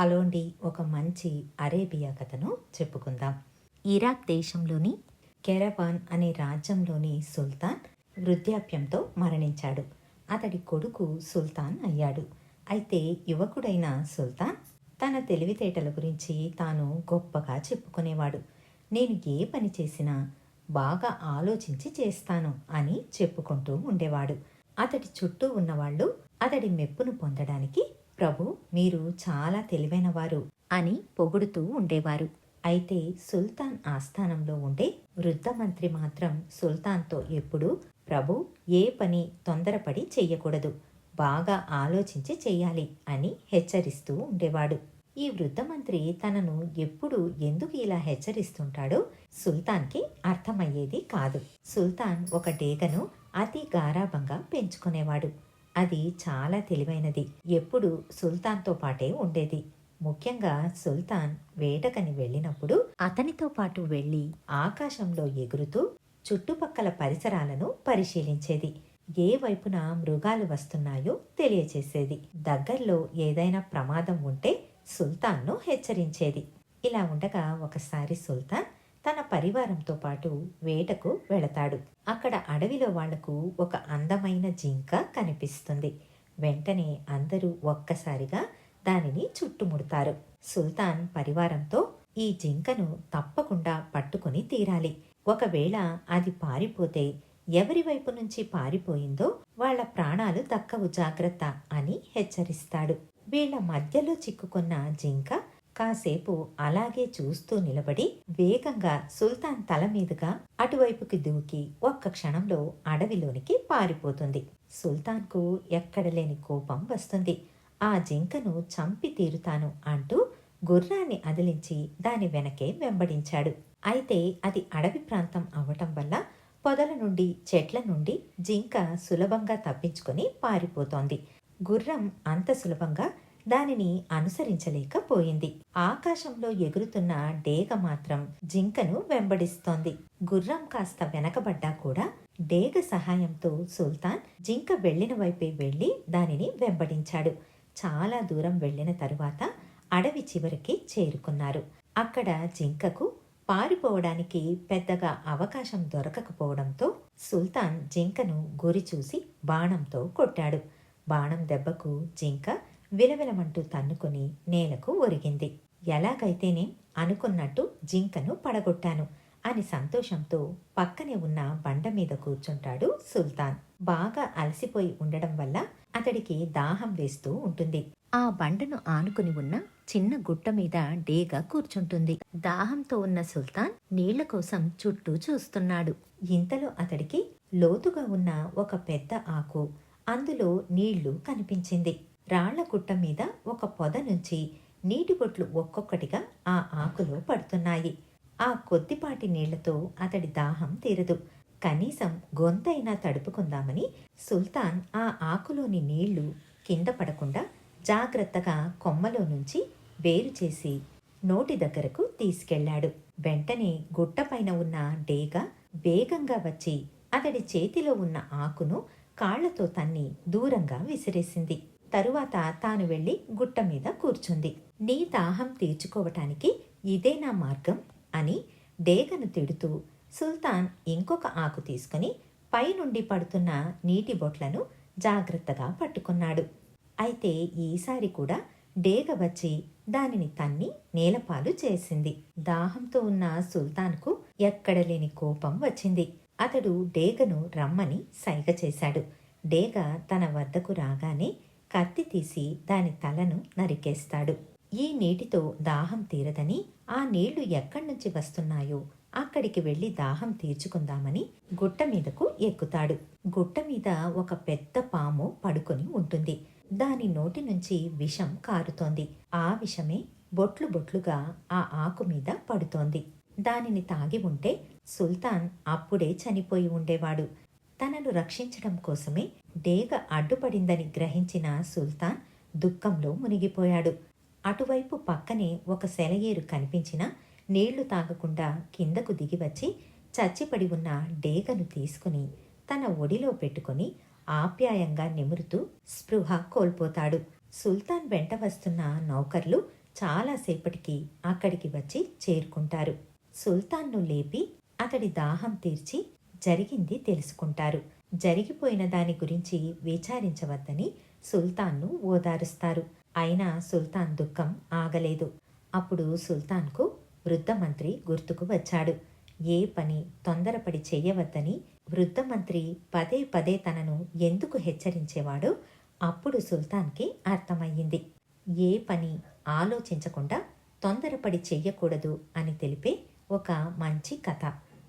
Hello అండి ఒక మంచి అరేబియా కథను చెప్పుకుందాం. ఇరాక్ దేశంలోని కెరవాన్ అనే రాజ్యంలోని సుల్తాన్ వృద్ధాప్యంతో మరణించాడు. అతడి కొడుకు సుల్తాన్ అయ్యాడు. అయితే యువకుడైన సుల్తాన్ తన తెలివితేటల గురించి తాను గొప్పగా చెప్పుకునేవాడు. నేను ఏ పని చేసినా బాగా ఆలోచించి చేస్తాను అని చెప్పుకుంటూ ఉండేవాడు. అతడి చుట్టూ ఉన్నవాళ్ళు అతడి మెప్పును పొందడానికి ప్రభు మీరు చాలా తెలివైనవారు అని పొగుడుతూ ఉండేవారు. అయితే సుల్తాన్ ఆస్థానంలో ఉండే వృద్ధ మంత్రి మాత్రం సుల్తాన్తో ఎప్పుడూ ప్రభు ఏ పని తొందరపడి చెయ్యకూడదు బాగా ఆలోచించి చెయ్యాలి అని హెచ్చరిస్తూ ఉండేవాడు. ఈ వృద్ధ మంత్రి తనను ఎప్పుడు ఎందుకు ఇలా హెచ్చరిస్తుంటాడో సుల్తాన్కి అర్థమయ్యేది కాదు. సుల్తాన్ ఒక డేగను అతి గారాభంగా పెంచుకునేవాడు. అది చాలా తెలివైనది. ఎప్పుడు సుల్తాన్తో పాటే ఉండేది. ముఖ్యంగా సుల్తాన్ వేటకని వెళ్ళినప్పుడు అతనితో పాటు వెళ్ళి ఆకాశంలో ఎగురుతూ చుట్టుపక్కల పరిసరాలను పరిశీలించేది. ఏ వైపున మృగాలు వస్తున్నాయో తెలియచేసేది. దగ్గరలో ఏదైనా ప్రమాదం ఉంటే సుల్తాన్ను హెచ్చరించేది. ఇలా ఉండగా ఒకసారి సుల్తాన్ తన పరివారంతో పాటు వేటకు వెళతాడు. అక్కడ అడవిలో వాళ్ళకు ఒక అందమైన జింక కనిపిస్తుంది. వెంటనే అందరూ ఒక్కసారిగా దానిని చుట్టుముడతారు. సుల్తాన్ పరివారంతో ఈ జింకను తప్పకుండా పట్టుకుని తీరాలి. ఒకవేళ అది పారిపోతే ఎవరి వైపు నుంచి పారిపోయిందో వాళ్ళ ప్రాణాలు దక్కవు జాగ్రత్త అని హెచ్చరిస్తాడు. వీళ్ళ మధ్యలో చిక్కుకున్న జింక కాసేపు అలాగే చూస్తూ నిలబడి వేగంగా సుల్తాన్ తల మీదుగా అటువైపుకి దూకి ఒక్క క్షణంలో అడవిలోనికి పారిపోతుంది. సుల్తాన్కు ఎక్కడలేని కోపం వస్తుంది. ఆ జింకను చంపి తీరుతాను అంటూ గుర్రాన్ని అదిలించి దాని వెనకే వెంబడించాడు. అయితే అది అడవి ప్రాంతం అవటం వల్ల పొదల నుండి చెట్ల నుండి జింక సులభంగా తప్పించుకొని పారిపోతోంది. గుర్రం అంత సులభంగా దానిని అనుసరించలేకపోయింది. ఆకాశంలో ఎగురుతున్న డేగ మాత్రం జింకను వెంబడిస్తోంది. గుర్రం కాస్త వెనకబడ్డా కూడా డేగ సహాయంతో సుల్తాన్ జింక వెళ్ళిన వైపే వెళ్ళి దానిని వెంబడించాడు. చాలా దూరం వెళ్ళిన తరువాత అడవి చివరికి చేరుకున్నారు. అక్కడ జింకకు పారిపోవడానికి పెద్దగా అవకాశం దొరకకపోవడంతో సుల్తాన్ జింకను గురి చూసి బాణంతో కొట్టాడు. బాణం దెబ్బకు జింక విలవిలమంటూ తన్నుకొని నేలకు ఒరిగింది. ఎలాగైతేనే అనుకున్నట్టు జింకను పడగొట్టాను అని సంతోషంతో పక్కనే ఉన్న బండ మీద కూర్చుంటాడు సుల్తాన్. బాగా అలసిపోయి ఉండడం వల్ల అతడికి దాహం వేస్తూ ఉంటుంది. ఆ బండను ఆనుకుని ఉన్న చిన్న గుట్ట మీద డేగా కూర్చుంటుంది. దాహంతో ఉన్న సుల్తాన్ నీళ్ళ కోసం చుట్టూ చూస్తున్నాడు. ఇంతలో అతడికి లోతుగా ఉన్న ఒక పెద్ద ఆకు అందులో నీళ్ళు కనిపించింది. రాళ్ళ గుట్ట మీద ఒక పొద నుంచి నీటి బొట్లు ఒక్కొక్కటిగా ఆ ఆకులో పడుతున్నాయి. ఆ కొద్దిపాటి నీళ్ళతో అతడి దాహం తీరదు. కనీసం గొంతైనా తడుపుకుందామని సుల్తాన్ ఆ ఆకులోని నీళ్ళు కింద పడకుండా జాగ్రత్తగా కొమ్మలో నుంచి వేరు చేసి నోటి దగ్గరకు తీసుకెళ్ళాడు. వెంటనే గుట్టపైన ఉన్న డేగ వేగంగా వచ్చి అతడి చేతిలో ఉన్న ఆకును కాళ్ళతో తన్ని దూరంగా విసిరేసింది. తరువాత తాను వెళ్ళి గుట్ట మీద కూర్చుంది. నీ దాహం తీర్చుకోవటానికి ఇదే నా మార్గం అని డేగను తిడుతూ సుల్తాన్ ఇంకొక ఆకు తీసుకుని పైనుండి పడుతున్న నీటి బొట్లను జాగ్రత్తగా పట్టుకున్నాడు. అయితే ఈసారి కూడా డేగ వచ్చి దానిని తన్ని నేలపాలు చేసింది. దాహంతో ఉన్న సుల్తాన్కు ఎక్కడలేని కోపం వచ్చింది. అతడు డేగను రమ్మని సైగ చేశాడు. డేగ తన వద్దకు రాగానే కత్తి తీసి దాని తలను నరికేస్తాడు. ఈ నీటితో దాహం తీరదని ఆ నీళ్ళు ఎక్కడి నుంచి వస్తున్నాయో అక్కడికి వెళ్ళి దాహం తీర్చుకుందామని గుట్ట మీదకు ఎక్కుతాడు. గుట్ట మీద ఒక పెద్ద పాము పడుకొని ఉంటుంది. దాని నోటి నుంచి విషం కారుతోంది. ఆ విషమే బొట్లు బొట్లుగా ఆ ఆకు మీద పడుతోంది. దానిని తాగి ఉంటే సుల్తాన్ అప్పుడే చనిపోయి ఉండేవాడు. తనను రక్షించడం కోసమే డేగ అడ్డుపడిందని గ్రహించిన సుల్తాన్ దుఃఖంలో మునిగిపోయాడు. అటువైపు పక్కనే ఒక సెలయేరు కనిపించిన నీళ్ళు తాగకుండా కిందకు దిగివచ్చి చచ్చిపడి ఉన్న డేగను తీసుకుని తన ఒడిలో పెట్టుకుని ఆప్యాయంగా నిమురుతూ స్పృహ కోల్పోతాడు. సుల్తాన్ వెంట వస్తున్న నౌకర్లు చాలాసేపటికి అక్కడికి వచ్చి చేరుకుంటారు. సుల్తాన్ను లేపి అతడి దాహం తీర్చి జరిగింది తెలుసుకుంటారు. జరిగిపోయిన దాని గురించి విచారించవద్దని సుల్తాన్ను ఓదారుస్తారు. అయినా సుల్తాన్ దుఃఖం ఆగలేదు. అప్పుడు సుల్తాన్కు వృద్ధ మంత్రి గుర్తుకు వచ్చాడు. ఏ పని తొందరపడి చేయవద్దని వృద్ధ మంత్రి పదే పదే తనను ఎందుకు హెచ్చరించేవాడో అప్పుడు సుల్తాన్కి అర్థమయ్యింది. ఏ పని ఆలోచించకుండా తొందరపడి చెయ్యకూడదు అని తెలిపే ఒక మంచి కథ.